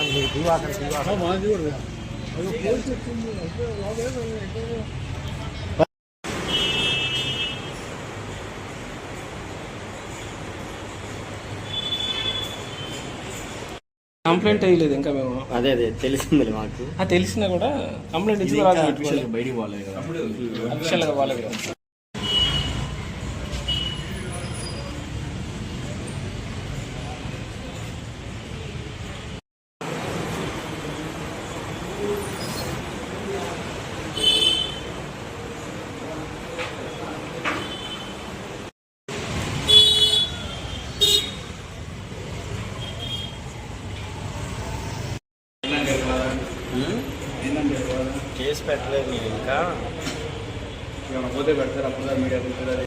మీ Diwakar Diwakar. Complaint అయ్యలేదు ఇంకా మేము. అదే అదే తెలిసింది మాకు. ఆ తెలిసినా కూడా కంప్లైంట్ ఇచ్చి బయటికి పోలేదు కదా. అఫీషియల్గా వాళ్ళకి కదా. కేసు పెట్టలేదు ఇంకా. పోతే పెడతారు? అప్పుడు మీడియా